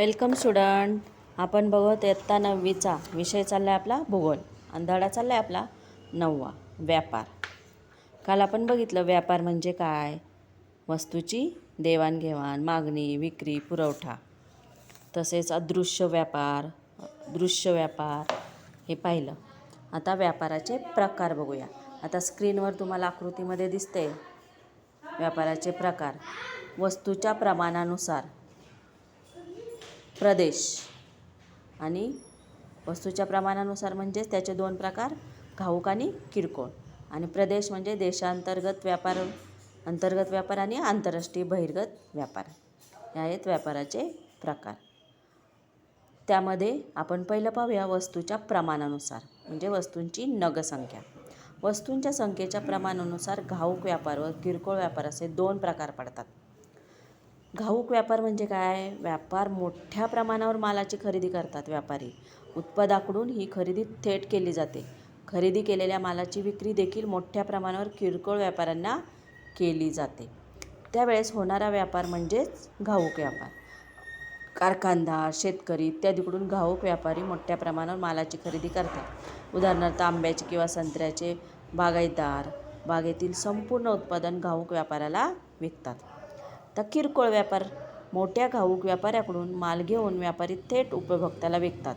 Welcome student. आपण बघत इयत्ता नववीचा विषय चालला आहे आपला भूगोल. आणि धडा चालला आहे आपला नववा व्यापार. काल आपण बघितलं व्यापार म्हणजे काय? वस्तूची देवाणघेवाण मागणी विक्री पुरवठा. तसेच अदृश्य व्यापार दृश्य व्यापार हे पाहिलं. आता व्यापाराचे प्रकार बघूया. आता स्क्रीनवर तुम्हाला आकृतीमध्ये दिसते व्यापाराचे प्रकार. वस्तूच्या प्रमाणानुसार प्रदेश. आणि वस्तूच्या प्रमाणानुसार म्हणजेच त्याचे दोन प्रकार घाऊक आणि किरकोळ. आणि प्रदेश म्हणजे देशांतर्गत व्यापार अंतर्गत व्यापार आणि आंतरराष्ट्रीय बहिर्गत व्यापार. हे आहेत व्यापाराचे प्रकार. त्यामध्ये आपण पहिलं पाहूया वस्तूच्या प्रमाणानुसार म्हणजे वस्तूंची नगसंख्या वस्तूंच्या संख्येच्या प्रमाणानुसार घाऊक व्यापार व किरकोळ व्यापार असे दोन प्रकार पडतात. घाऊक व्यापार म्हणजे काय? व्यापार मोठ्या प्रमाणावर मालाची खरेदी करतात व्यापारी. उत्पादाकडून ही खरेदी थेट केली जाते. खरेदी केलेल्या मालाची विक्री देखील मोठ्या प्रमाणावर किरकोळ व्यापाऱ्यांना केली जाते. त्यावेळेस होणारा व्यापार म्हणजेच घाऊक व्यापार. कारखानदार शेतकरी इत्यादीकडून घाऊक व्यापारी मोठ्या प्रमाणावर मालाची खरेदी करतात. उदाहरणार्थ आंब्याचे किंवा संत्र्याचे बागायतदार. बागेतील संपूर्ण उत्पादन घाऊक व्यापाऱ्याला विकतात. तर किरकोळ व्यापार मोठ्या घाऊक व्यापाऱ्याकडून माल घेऊन व्यापारी थेट उपभोक्त्याला विकतात.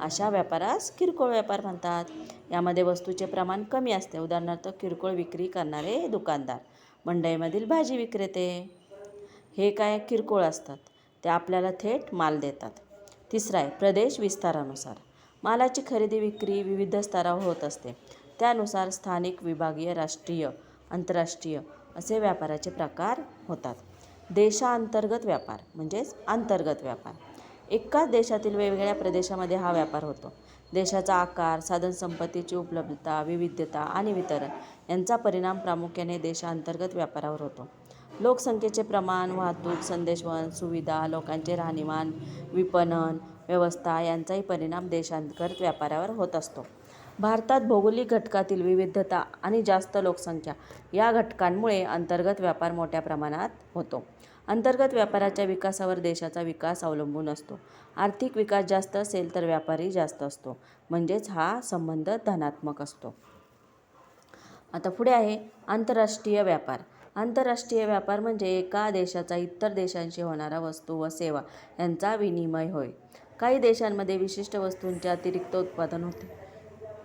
अशा व्यापारास किरकोळ व्यापार म्हणतात. यामध्ये वस्तूचे प्रमाण कमी असते. उदाहरणार्थ किरकोळ विक्री करणारे दुकानदार मंडईमधील भाजी विक्रेते. हे काय किरकोळ असतात? ते आपल्याला थेट माल देतात. तिसरा आहे प्रदेश विस्तारानुसार. मालाची खरेदी विक्री विविध स्तरावर होत असते. त्यानुसार स्थानिक विभागीय राष्ट्रीय आंतरराष्ट्रीय असे व्यापाराचे प्रकार होतात. देशांतर्गत व्यापार म्हणजेच अंतर्गत व्यापार. एकाच देशातील वेगवेगळ्या प्रदेशामध्ये हा व्यापार होतो. देशाचा आकार साधनसंपत्तीची उपलब्धता विविधता आणि वितरण यांचा परिणाम प्रामुख्याने देशांतर्गत व्यापारावर होतो. लोकसंख्येचे प्रमाण वाहतूक संदेशवहन सुविधा लोकांचे राहणीमान विपणन व्यवस्था यांचाही परिणाम देशांतर्गत व्यापारावर होत असतो. भारतात भौगोलिक घटकातील विविधता आणि जास्त लोकसंख्या या घटकांमुळे अंतर्गत व्यापार मोठ्या प्रमाणात होतो. अंतर्गत व्यापाराच्या विकासावर देशाचा विकास अवलंबून असतो. आर्थिक विकास जास्त असेल तर व्यापारी जास्त असतो. म्हणजेच हा संबंध धनात्मक असतो. आता पुढे आहे आंतरराष्ट्रीय व्यापार. आंतरराष्ट्रीय व्यापार म्हणजे एका देशाचा इतर देशांशी होणारा वस्तू व सेवा यांचा विनिमय होय. काही देशांमध्ये विशिष्ट वस्तूंचे अतिरिक्त उत्पादन होते.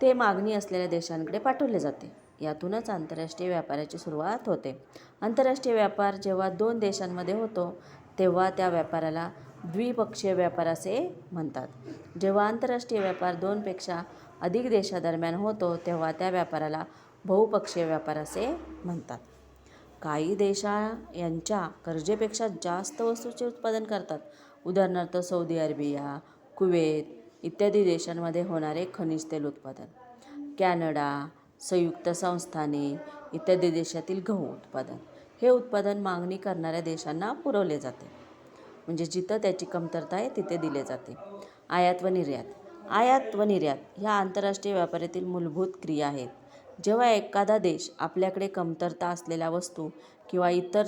ते मागणी असलेल्या देशांकडे पाठवले जाते. यातूनच आंतरराष्ट्रीय व्यापाराची सुरुवात होते. आंतरराष्ट्रीय व्यापार जेव्हा दोन देशांमध्ये होतो तेव्हा त्या व्यापाराला द्विपक्षीय व्यापार असे म्हणतात. जेव्हा आंतरराष्ट्रीय व्यापार दोनपेक्षा अधिक देशादरम्यान होतो तेव्हा त्या व्यापाराला बहुपक्षीय व्यापार असे म्हणतात. काही देशा यांच्या गरजेपेक्षा जास्त वस्तूचे उत्पादन करतात. उदाहरणार्थ सौदी अरेबिया कुवेत इत्यादी देशांमध्ये होणारे खनिज तेल उत्पादन. कॅनडा संयुक्त संस्थाने इत्यादी देशातील गहू उत्पादन. हे उत्पादन मागणी करणाऱ्या देशांना पुरवले जाते. म्हणजे जिथं त्याची कमतरता आहे तिथे दिले जाते. आयात व निर्यात. आयात व निर्यात ह्या आंतरराष्ट्रीय व्यापारातील मूलभूत क्रिया आहेत. जेव्हा एखादा देश आपल्याकडे कमतरता असलेल्या वस्तू किंवा इतर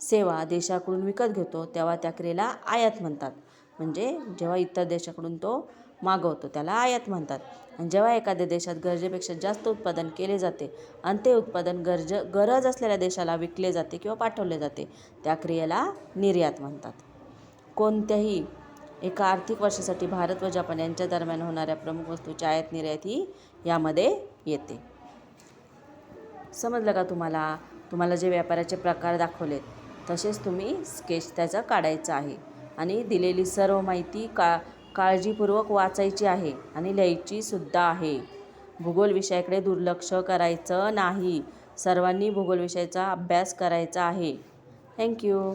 सेवा देशाकडून विकत घेतो तेव्हा त्या क्रियेला आयात म्हणतात. म्हणजे जेव्हा इतर देशाकडून तो मागवतो त्याला आयात म्हणतात. आणि जेव्हा एखाद्या देशात गरजेपेक्षा जास्त उत्पादन केले जाते आणि ते उत्पादन गरज गरज असलेल्या देशाला विकले जाते किंवा पाठवले जाते त्या क्रियेला निर्यात म्हणतात. कोणत्याही एका आर्थिक वर्षासाठी भारत व जपान यांच्या दरम्यान होणाऱ्या प्रमुख वस्तूची आयात निर्यात ही यामध्ये येते. समजलं का तुम्हाला? तुम्हाला जे व्यापाराचे प्रकार दाखवलेत तसेच तुम्ही स्केच त्याचं काढायचं आहे. आणि दिलेली सर्व माहिती का काळजीपूर्वक वाचायची आहे आणि लिहायचीसुद्धा आहे. भूगोल विषयाकडे दुर्लक्ष करायचं नाही. सर्वांनी भूगोल विषयाचा अभ्यास करायचा आहे. थँक्यू.